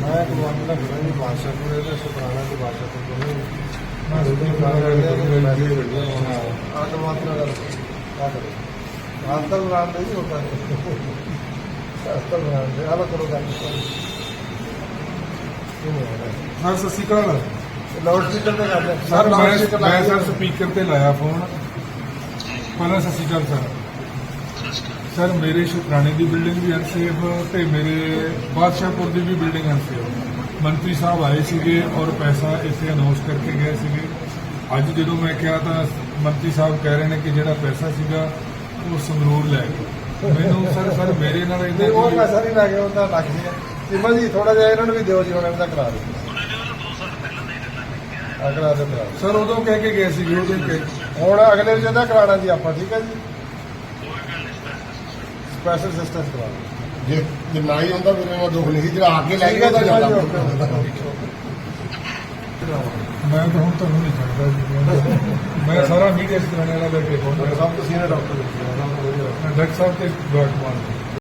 ਮੈਂ ਇੱਕ ਵਾਰ ਦਾ ਖੜਾ ਜੀ ਬਾਦਸ਼ਾਹ ਕੋਲ ਇਹਦਾ ਸੁਪਰਾਣਾ ਦੀ ਬਾਦਸ਼ਾਹ ਕੋਲ ਮੈਂ ਗੱਲ ਕਰਦੇ ਆ ਕਿ ਮੈਂ ਵੀ ਆ ਤਾਂ ਮਾਤਰਾ ਗੱਲ ਆ ਕਰੋ। ਆਸਤਰ ਬਰਾਂਡ ਨਹੀਂ ਹੁੰਦਾ ਆਸਤਰ ਬਰਾਂਡ ਆ ਲੋ ਕਰੋ ਗੱਲ। ਸਰ ਸਤਿ ਸ਼੍ਰੀ ਅਕਾਲ। ਲਾਊਡ ਸਪੀਕਰ ਤੇ ਕਰ ਸਰ ਮੈਂ ਸਰ ਸਪੀਕਰ ਤੇ ਲਾਇਆ ਫੋਨ। ਪਹਿਲਾਂ ਸਤਿ ਸ਼੍ਰੀ ਅਕਾਲ ਸਰ। ਸਰ ਮੇਰੇ ਸ਼ੁਕਰਾਣੇ ਦੀ ਬਿਲਡਿੰਗ ਵੀ ਅਨਸੇਫ ਤੇ ਮੇਰੇ ਬਾਦਸ਼ਾਹਪੁਰ ਦੀ ਵੀ ਬਿਲਡਿੰਗ ਅਨਸੇਫ ਮੰਤਰੀ ਸਾਹਿਬ ਆਏ ਸੀਗੇ ਔਰ ਪੈਸਾ ਇੱਥੇ ਅਨਾਉਂਸ ਕਰਕੇ ਗਏ ਸੀਗੇ। ਅੱਜ ਜਦੋਂ ਮੈਂ ਕਿਹਾ ਤਾਂ ਮੰਤਰੀ ਸਾਹਿਬ ਕਹਿ ਰਹੇ ਨੇ ਕਿ ਜਿਹੜਾ ਪੈਸਾ ਸੀਗਾ ਉਹ ਸੰਗਰੂਰ ਲੈ ਗਏ। ਮੈਨੂੰ ਸਰ ਸਰ ਮੇਰੇ ਨਾਲ ਇਹਦਾ ਉਹ ਪੈਸਾ ਨਹੀਂ ਲੱਗੇ ਉਹਦਾ ਲੱਗ ਗਿਆ। ਸਿਮਾ ਜੀ ਥੋੜਾ ਜਿਹਾ ਇਹਨਾਂ ਨੂੰ ਵੀ ਦਿਓ ਜੀ ਹੁਣ ਇਹਦਾ ਕਰਾ ਦਿਓ। ਕਰਾ ਦਿਓ। ਕਰਾ। ਸਰ ਉਦੋਂ ਕਹਿ ਕੇ ਗਏ ਸੀਗੇ ਉਦੋਂ ਕਹਿ ਹੁਣ ਅਗਲੇ ਵਿੱਚ ਇਹਦਾ ਕਰਾਣਾ ਜੀ ਆਪਾਂ ਠੀਕ ਹੈ ਜੀ। ਸਪੈਸ਼ਲ ਸਿਸਟਮ ਕਰਾ ਦਿਓ। ਜੇ ਜੇ ਨਾ ਹੀ ਹੁੰਦਾ ਫਿਰ ਇਹਨਾਂ ਦੁੱਖ ਨਹੀਂ ਸੀ। ਜਿਹੜਾ ਆ ਕੇ ਲੈ ਗਿਆ ਤਾਂ ਜ਼ਿਆਦਾ ਓਕੇ, ਓਕੇ। ਮੈਂ ਤਾਂ ਹੁਣ ਤੁਹਾਨੂੰ ਨਹੀਂ ਛੱਡਦਾ ਜੀ। ਮੈਂ ਸਾਰਾ ਮੀਡੀਆ ਚ ਕਰਾਣੇ ਵਾਲਾ ਕੇ ਪਹੁੰਚਿਆ ਸਭ ਤੋਂ ਸੀਨੀਅਰ ਡਾਕਟਰ ਡਾਕਟਰ ਸਾਹਿਬ ਤੇ ਗਾਰਡ ਮਾਰ